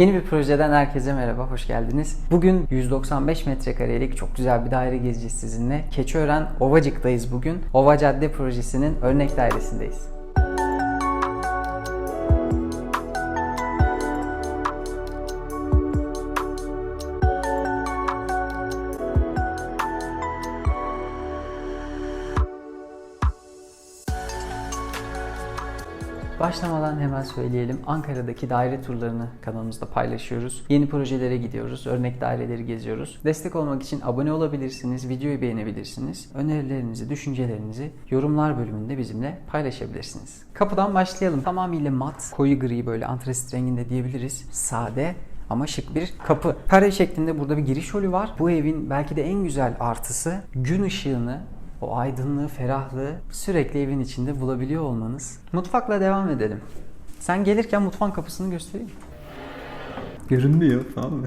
Yeni bir projeden herkese merhaba, hoş geldiniz. Bugün 195 metrekarelik çok güzel bir daire gezeceğiz sizinle. Keçiören Ovacık'tayız bugün. Ova Cadde projesinin örnek dairesindeyiz. Başlamadan hemen söyleyelim. Ankara'daki daire turlarını kanalımızda paylaşıyoruz. Yeni projelere gidiyoruz. Örnek daireleri geziyoruz. Destek olmak için abone olabilirsiniz. Videoyu beğenebilirsiniz. Önerilerinizi, düşüncelerinizi yorumlar bölümünde bizimle paylaşabilirsiniz. Kapıdan başlayalım. Tamamıyla mat, koyu gri böyle antresit renginde diyebiliriz. Sade ama şık bir kapı. Kare şeklinde burada bir giriş holü var. Bu evin belki de en güzel artısı gün ışığını o aydınlığı, ferahlığı sürekli evin içinde bulabiliyor olmanız. Mutfakla devam edelim. Sen gelirken mutfağın kapısını göstereyim. Görünmüyor tamam mı?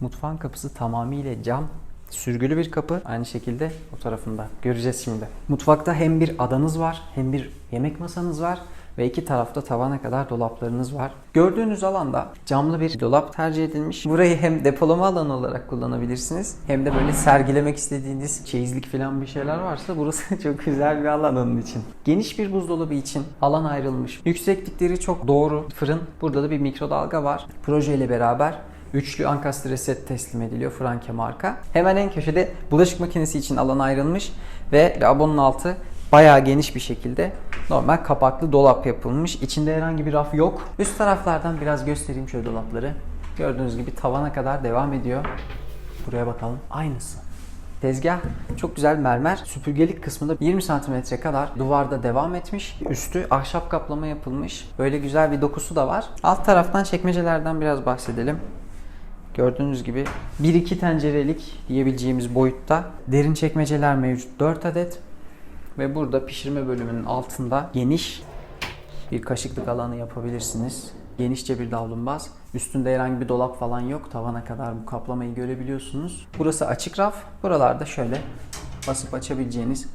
Mutfağın kapısı tamamıyla cam. Sürgülü bir kapı. Aynı şekilde o tarafında. Göreceğiz şimdi. Mutfakta hem bir adanız var hem bir yemek masanız var ve iki tarafta tavana kadar dolaplarınız var. Gördüğünüz alanda camlı bir dolap tercih edilmiş. Burayı hem depolama alanı olarak kullanabilirsiniz hem de böyle sergilemek istediğiniz çeyizlik falan bir şeyler varsa burası çok güzel bir alan onun için. Geniş bir buzdolabı için alan ayrılmış. Yükseklikleri çok doğru. Fırın. Burada da bir mikrodalga var. Projeyle beraber Üçlü ankastre set teslim ediliyor Franke marka. Hemen en köşede bulaşık makinesi için alan ayrılmış ve lavabonun altı bayağı geniş bir şekilde normal kapaklı dolap yapılmış. İçinde herhangi bir raf yok. Üst taraflardan biraz göstereyim şöyle dolapları. Gördüğünüz gibi tavana kadar devam ediyor. Buraya bakalım. Aynısı. Tezgah çok güzel mermer. Süpürgelik kısmında 20 santimetre kadar duvarda devam etmiş. Üstü ahşap kaplama yapılmış. Böyle güzel bir dokusu da var. Alt taraftan çekmecelerden biraz bahsedelim. Gördüğünüz gibi 1-2 tencerelik diyebileceğimiz boyutta derin çekmeceler mevcut 4 adet. Ve burada pişirme bölümünün altında geniş bir kaşıklık alanı yapabilirsiniz. Genişçe bir davlumbaz. Üstünde herhangi bir dolap falan yok. Tavana kadar bu kaplamayı görebiliyorsunuz. Burası açık raf. Buralarda şöyle basıp açabileceğiniz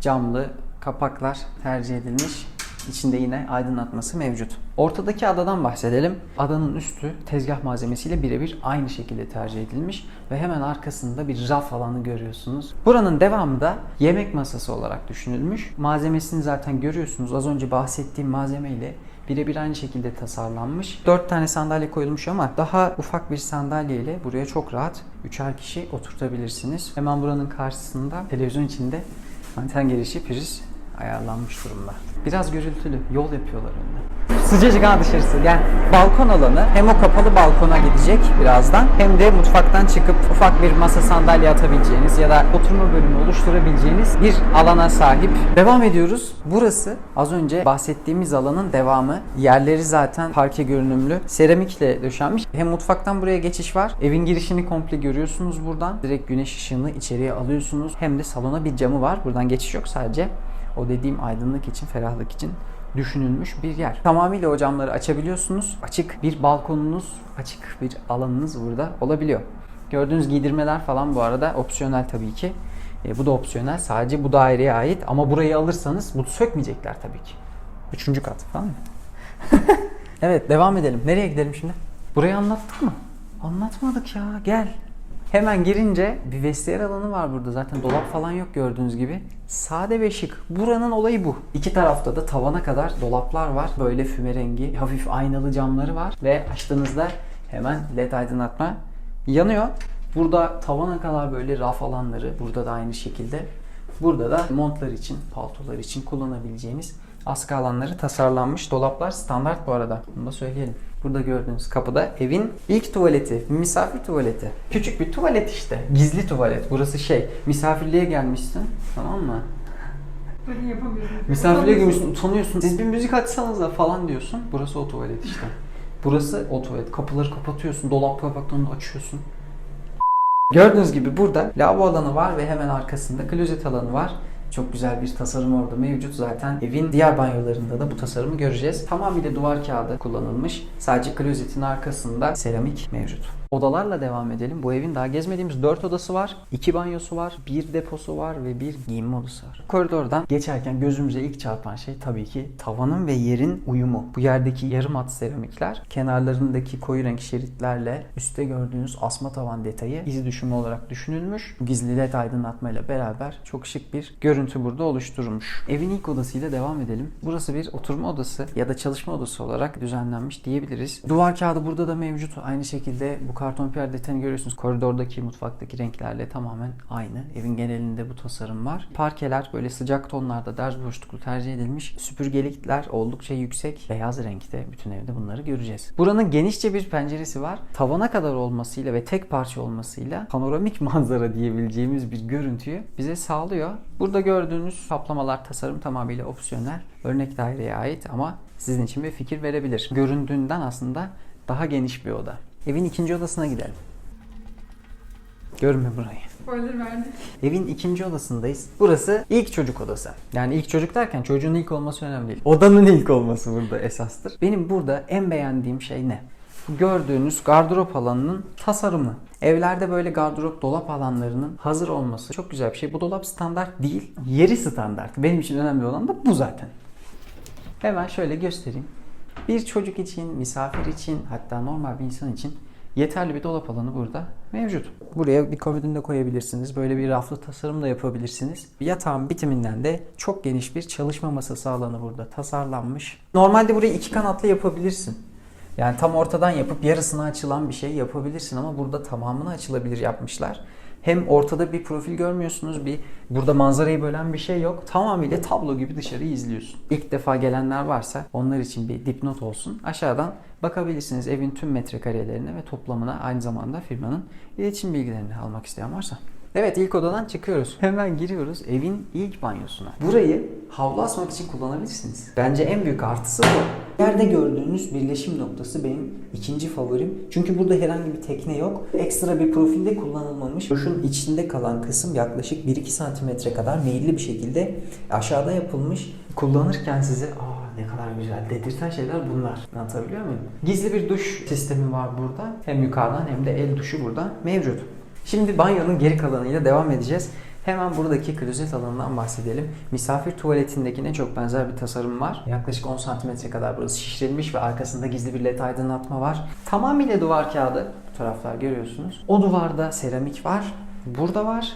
camlı kapaklar tercih edilmiş. İçinde yine aydınlatması mevcut. Ortadaki adadan bahsedelim. Adanın üstü tezgah malzemesiyle birebir aynı şekilde tercih edilmiş ve hemen arkasında bir raf alanı görüyorsunuz. Buranın devamı da yemek masası olarak düşünülmüş. Malzemesini zaten görüyorsunuz. Az önce bahsettiğim malzemeyle birebir aynı şekilde tasarlanmış. 4 tane sandalye koyulmuş ama daha ufak bir sandalye ile buraya çok rahat üçer kişi oturtabilirsiniz. Hemen buranın karşısında televizyon içinde anten girişi priz ayarlanmış durumda. Biraz gürültülü. Yol yapıyorlar önünde. Sıcacık ha dışarısı. Gel. Balkon alanı hem o kapalı balkona gidecek birazdan hem de mutfaktan çıkıp ufak bir masa sandalye atabileceğiniz ya da oturma bölümü oluşturabileceğiniz bir alana sahip. Devam ediyoruz. Burası az önce bahsettiğimiz alanın devamı. Yerleri zaten parke görünümlü. Seramikle döşenmiş. Hem mutfaktan buraya geçiş var. Evin girişini komple görüyorsunuz buradan. Direkt güneş ışığını içeriye alıyorsunuz. Hem de salona bir camı var. Buradan geçiş yok sadece o dediğim aydınlık için, ferahlık için düşünülmüş bir yer. Tamamıyla o camları açabiliyorsunuz. Açık bir balkonunuz, açık bir alanınız burada olabiliyor. Gördüğünüz giydirmeler falan bu arada opsiyonel tabii ki. E, bu da opsiyonel. Sadece bu daireye ait ama burayı alırsanız bunu sökmeyecekler tabii ki. Üçüncü kat falan mı? evet devam edelim. Nereye gidelim şimdi? Burayı anlattık mı? Anlatmadık ya. Gel. Hemen girince bir vestiyer alanı var burada. Zaten dolap falan yok gördüğünüz gibi. Sade ve şık. Buranın olayı bu. İki tarafta da tavana kadar dolaplar var. Böyle füme rengi, hafif aynalı camları var. Ve açtığınızda hemen led aydınlatma yanıyor. Burada tavana kadar böyle raf alanları. Burada da aynı şekilde. Burada da montlar için, paltolar için kullanabileceğiniz askı alanları tasarlanmış. Dolaplar standart bu arada. Bunu da söyleyelim. Burada gördüğünüz kapıda evin ilk tuvaleti, misafir tuvaleti. Küçük bir tuvalet işte. Gizli tuvalet. Burası şey, misafirliğe gelmişsin. Tamam mı? Böyle yapamıyorum. Misafirliğe gelmişsin, utanıyorsun. Siz bir müzik açsanız da falan diyorsun. Burası o tuvalet işte. Burası o tuvalet. Kapıları kapatıyorsun, dolap kapaklarını açıyorsun. Gördüğünüz gibi burada lavabo alanı var ve hemen arkasında klozet alanı var. Çok güzel bir tasarım orada mevcut zaten. Evin diğer banyolarında da bu tasarımı göreceğiz. Tamamıyla duvar kağıdı kullanılmış. Sadece klozetin arkasında seramik mevcut. Odalarla devam edelim. Bu evin daha gezmediğimiz 4 odası var. 2 banyosu var. Bir deposu var ve bir giyinme odası var. Koridordan geçerken gözümüze ilk çarpan şey tabii ki tavanın ve yerin uyumu. Bu yerdeki yarım at seramikler kenarlarındaki koyu renk şeritlerle üstte gördüğünüz asma tavan detayı iz düşümü olarak düşünülmüş. Gizli led aydınlatmayla beraber çok şık bir görüntü burada oluşturulmuş. Evin ilk odasıyla devam edelim. Burası bir oturma odası ya da çalışma odası olarak düzenlenmiş diyebiliriz. Duvar kağıdı burada da mevcut. Aynı şekilde bu karton piyer detayını görüyorsunuz. Koridordaki, mutfaktaki renklerle tamamen aynı. Evin genelinde bu tasarım var. Parkeler böyle sıcak tonlarda derz boşluklu tercih edilmiş. Süpürgelikler oldukça yüksek. Beyaz renkte bütün evde bunları göreceğiz. Buranın genişçe bir penceresi var. Tavana kadar olmasıyla ve tek parça olmasıyla panoramik manzara diyebileceğimiz bir görüntüyü bize sağlıyor. Burada gördüğünüz kaplamalar tasarım tamamıyla opsiyonel. Örnek daireye ait ama sizin için bir fikir verebilir. Göründüğünden aslında daha geniş bir oda. Evin ikinci odasına gidelim. Görme burayı. Spoiler verdik. Evin ikinci odasındayız. Burası ilk çocuk odası. Yani ilk çocuk derken çocuğun ilk olması önemli değil. Odanın ilk olması burada esastır. Benim burada en beğendiğim şey ne? Bu Gördüğünüz gardırop alanının tasarımı. Evlerde böyle gardırop dolap alanlarının hazır olması çok güzel bir şey. Bu dolap standart değil, yeri standart. Benim için önemli olan da bu zaten. Hemen şöyle göstereyim. Bir çocuk için, misafir için, hatta normal bir insan için yeterli bir dolap alanı burada mevcut. Buraya bir komodin de koyabilirsiniz. Böyle bir raflı tasarım da yapabilirsiniz. Yatağın bitiminden de çok geniş bir çalışma masası alanı burada tasarlanmış. Normalde burayı iki kanatlı yapabilirsin. Yani tam ortadan yapıp yarısına açılan bir şey yapabilirsin ama burada tamamını açılabilir yapmışlar. Hem ortada bir profil görmüyorsunuz, bir burada manzarayı bölen bir şey yok. Tamamıyla tablo gibi dışarıyı izliyorsun. İlk defa gelenler varsa onlar için bir dipnot olsun. Aşağıdan bakabilirsiniz evin tüm metrekarelerine ve toplamına aynı zamanda firmanın iletişim bilgilerini almak isteyen varsa. Evet ilk odadan çıkıyoruz. Hemen giriyoruz evin ilk banyosuna. Burayı havlu asmak için kullanabilirsiniz. Bence en büyük artısı bu. Yerde gördüğünüz birleşim noktası benim ikinci favorim. Çünkü burada herhangi bir tekne yok. Ekstra bir profilde kullanılmamış. Duşun içinde kalan kısım yaklaşık 1-2 santimetre kadar meyilli bir şekilde aşağıda yapılmış. Kullanırken size aa ne kadar güzel dedirten şeyler bunlar. Anlatabiliyor muyum? Gizli bir duş sistemi var burada. Hem yukarıdan hem de el duşu burada mevcut. Şimdi banyonun geri kalanıyla devam edeceğiz. Hemen buradaki klozet alanından bahsedelim. Misafir tuvaletindekine çok benzer bir tasarım var. Yaklaşık 10 cm kadar burası şişirilmiş ve arkasında gizli bir led aydınlatma var. Tamamıyla duvar kağıdı. Bu taraflar görüyorsunuz. O duvarda seramik var. Burada var.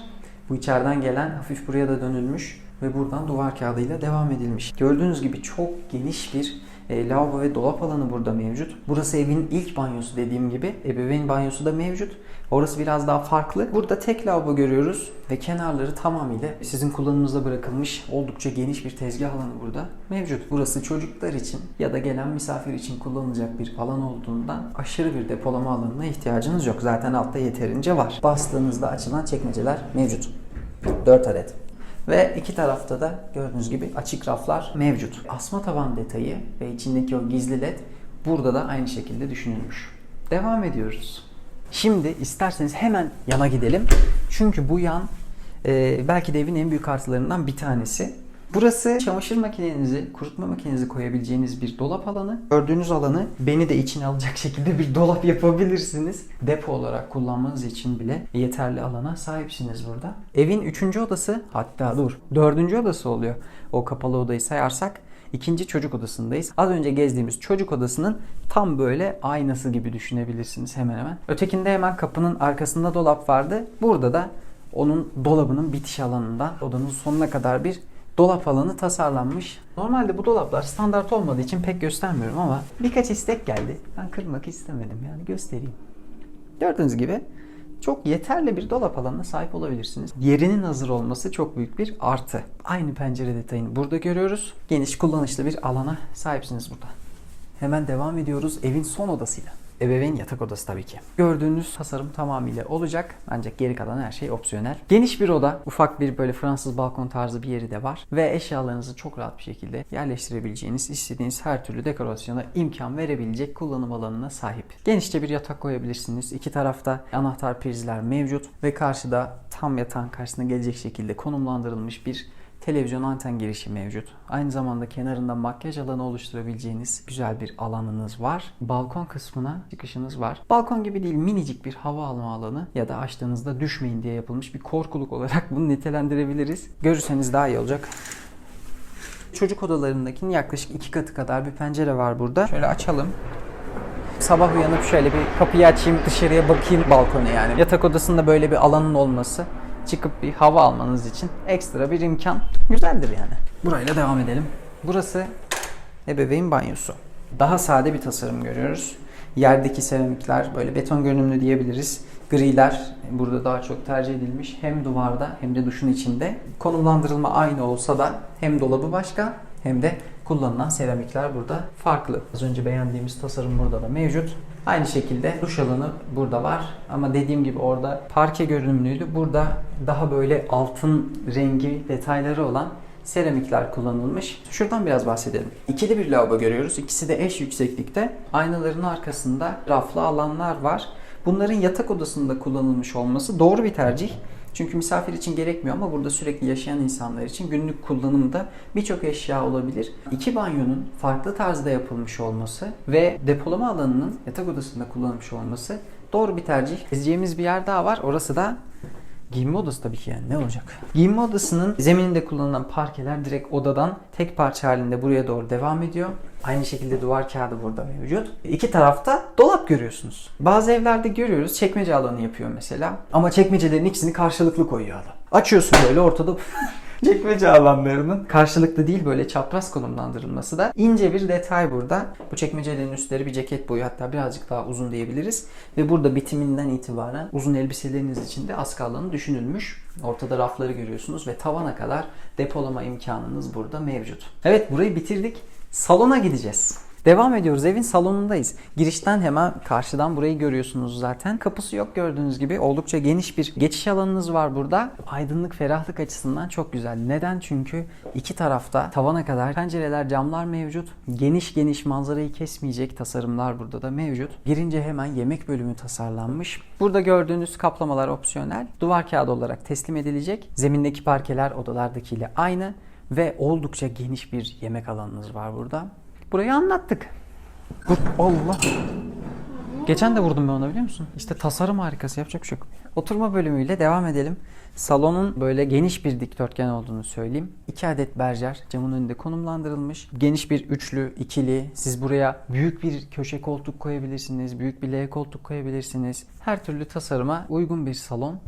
Bu içeriden gelen hafif buraya da dönülmüş ve buradan duvar kağıdıyla devam edilmiş. Gördüğünüz gibi çok geniş bir e, lavabo ve dolap alanı burada mevcut. Burası evin ilk banyosu dediğim gibi. Ebeveyn banyosu da mevcut. Orası biraz daha farklı. Burada tek lavabo görüyoruz ve kenarları tamamıyla sizin kullanımınıza bırakılmış oldukça geniş bir tezgah alanı burada mevcut. Burası çocuklar için ya da gelen misafir için kullanılacak bir alan olduğundan aşırı bir depolama alanına ihtiyacınız yok. Zaten altta yeterince var. Bastığınızda açılan çekmeceler mevcut. 4 adet. Ve iki tarafta da gördüğünüz gibi açık raflar mevcut. Asma tavan detayı ve içindeki o gizli led burada da aynı şekilde düşünülmüş. Devam ediyoruz. Şimdi isterseniz hemen yana gidelim. Çünkü bu yan e, belki de evin en büyük artılarından bir tanesi. Burası çamaşır makinenizi, kurutma makinenizi koyabileceğiniz bir dolap alanı. Gördüğünüz alanı beni de içine alacak şekilde bir dolap yapabilirsiniz. Depo olarak kullanmanız için bile yeterli alana sahipsiniz burada. Evin üçüncü odası hatta dur dördüncü odası oluyor. O kapalı odayı sayarsak ikinci çocuk odasındayız. Az önce gezdiğimiz çocuk odasının tam böyle aynası gibi düşünebilirsiniz hemen hemen. Ötekinde hemen kapının arkasında dolap vardı. Burada da onun dolabının bitiş alanından odanın sonuna kadar bir dolap alanı tasarlanmış. Normalde bu dolaplar standart olmadığı için pek göstermiyorum ama birkaç istek geldi. Ben kırmak istemedim yani göstereyim. Gördüğünüz gibi çok yeterli bir dolap alanına sahip olabilirsiniz. Yerinin hazır olması çok büyük bir artı. Aynı pencere detayını burada görüyoruz. Geniş kullanışlı bir alana sahipsiniz burada. Hemen devam ediyoruz evin son odasıyla. Ebeveyn yatak odası tabii ki. Gördüğünüz tasarım tamamıyla olacak ancak geri kalan her şey opsiyonel. Geniş bir oda, ufak bir böyle Fransız balkon tarzı bir yeri de var ve eşyalarınızı çok rahat bir şekilde yerleştirebileceğiniz, istediğiniz her türlü dekorasyona imkan verebilecek kullanım alanına sahip. Genişçe bir yatak koyabilirsiniz. İki tarafta anahtar prizler mevcut ve karşıda tam yatağın karşısına gelecek şekilde konumlandırılmış bir televizyon anten girişi mevcut. Aynı zamanda kenarında makyaj alanı oluşturabileceğiniz güzel bir alanınız var. Balkon kısmına çıkışınız var. Balkon gibi değil minicik bir hava alma alanı ya da açtığınızda düşmeyin diye yapılmış bir korkuluk olarak bunu nitelendirebiliriz. Görürseniz daha iyi olacak. Çocuk odalarındakinin yaklaşık iki katı kadar bir pencere var burada. Şöyle açalım. Sabah uyanıp şöyle bir kapıyı açayım dışarıya bakayım balkona yani. Yatak odasında böyle bir alanın olması çıkıp bir hava almanız için ekstra bir imkan güzeldir yani. Burayla devam edelim. Burası ebeveyn banyosu. Daha sade bir tasarım görüyoruz. Yerdeki seramikler böyle beton görünümlü diyebiliriz. Griler burada daha çok tercih edilmiş. Hem duvarda hem de duşun içinde. Konumlandırılma aynı olsa da hem dolabı başka hem de kullanılan seramikler burada farklı. Az önce beğendiğimiz tasarım burada da mevcut. Aynı şekilde duş alanı burada var ama dediğim gibi orada parke görünümlüydü. Burada daha böyle altın rengi detayları olan seramikler kullanılmış. Şuradan biraz bahsedelim. İkili bir lavabo görüyoruz. İkisi de eş yükseklikte. Aynaların arkasında raflı alanlar var. Bunların yatak odasında kullanılmış olması doğru bir tercih. Çünkü misafir için gerekmiyor ama burada sürekli yaşayan insanlar için günlük kullanımda birçok eşya olabilir. İki banyonun farklı tarzda yapılmış olması ve depolama alanının yatak odasında kullanılmış olması doğru bir tercih. Gezeceğimiz bir yer daha var. Orası da Giyinme odası tabii ki yani ne olacak? Giyinme odasının zemininde kullanılan parkeler direkt odadan tek parça halinde buraya doğru devam ediyor. Aynı şekilde duvar kağıdı burada mevcut. İki tarafta dolap görüyorsunuz. Bazı evlerde görüyoruz çekmece alanı yapıyor mesela. Ama çekmecelerin ikisini karşılıklı koyuyor adam. Açıyorsun böyle ortada çekmece alanlarının karşılıklı değil böyle çapraz konumlandırılması da ince bir detay burada. Bu çekmecelerin üstleri bir ceket boyu hatta birazcık daha uzun diyebiliriz. Ve burada bitiminden itibaren uzun elbiseleriniz için de askı alanı düşünülmüş. Ortada rafları görüyorsunuz ve tavana kadar depolama imkanınız burada mevcut. Evet burayı bitirdik. Salona gideceğiz. Devam ediyoruz. Evin salonundayız. Girişten hemen karşıdan burayı görüyorsunuz zaten. Kapısı yok gördüğünüz gibi. Oldukça geniş bir geçiş alanınız var burada. Aydınlık, ferahlık açısından çok güzel. Neden? Çünkü iki tarafta tavana kadar pencereler, camlar mevcut. Geniş geniş manzarayı kesmeyecek tasarımlar burada da mevcut. Girince hemen yemek bölümü tasarlanmış. Burada gördüğünüz kaplamalar opsiyonel. Duvar kağıdı olarak teslim edilecek. Zemindeki parkeler odalardakiyle aynı ve oldukça geniş bir yemek alanınız var burada. Burayı anlattık. Vur. Allah. Geçen de vurdum ben ona biliyor musun? İşte tasarım harikası yapacak bir şey yok. Oturma bölümüyle devam edelim. Salonun böyle geniş bir dikdörtgen olduğunu söyleyeyim. İki adet berjer camın önünde konumlandırılmış. Geniş bir üçlü, ikili. Siz buraya büyük bir köşe koltuk koyabilirsiniz. Büyük bir L koltuk koyabilirsiniz. Her türlü tasarıma uygun bir salon.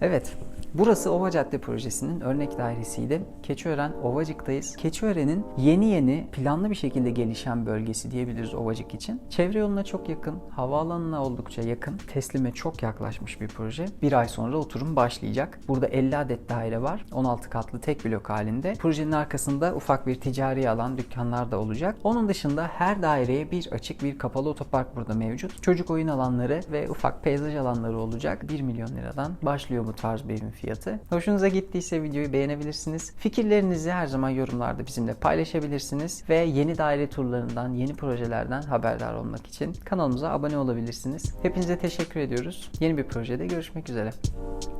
Evet. Burası Ova Cadde projesinin örnek dairesiydi. Keçiören Ovacık'tayız. Keçiören'in yeni yeni planlı bir şekilde gelişen bölgesi diyebiliriz Ovacık için. Çevre yoluna çok yakın, havaalanına oldukça yakın, teslime çok yaklaşmış bir proje. Bir ay sonra oturum başlayacak. Burada 50 adet daire var. 16 katlı tek blok halinde. Projenin arkasında ufak bir ticari alan, dükkanlar da olacak. Onun dışında her daireye bir açık bir kapalı otopark burada mevcut. Çocuk oyun alanları ve ufak peyzaj alanları olacak. 1 milyon liradan başlıyor bu tarz bir evin fiyatı. Hoşunuza gittiyse videoyu beğenebilirsiniz. Fikirlerinizi her zaman yorumlarda bizimle paylaşabilirsiniz. Ve yeni daire turlarından, yeni projelerden haberdar olmak için kanalımıza abone olabilirsiniz. Hepinize teşekkür ediyoruz. Yeni bir projede görüşmek üzere.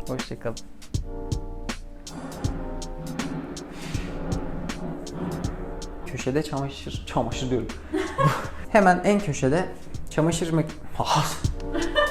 Hoşçakalın. Köşede çamaşır, çamaşır diyorum. Hemen en köşede çamaşır mak...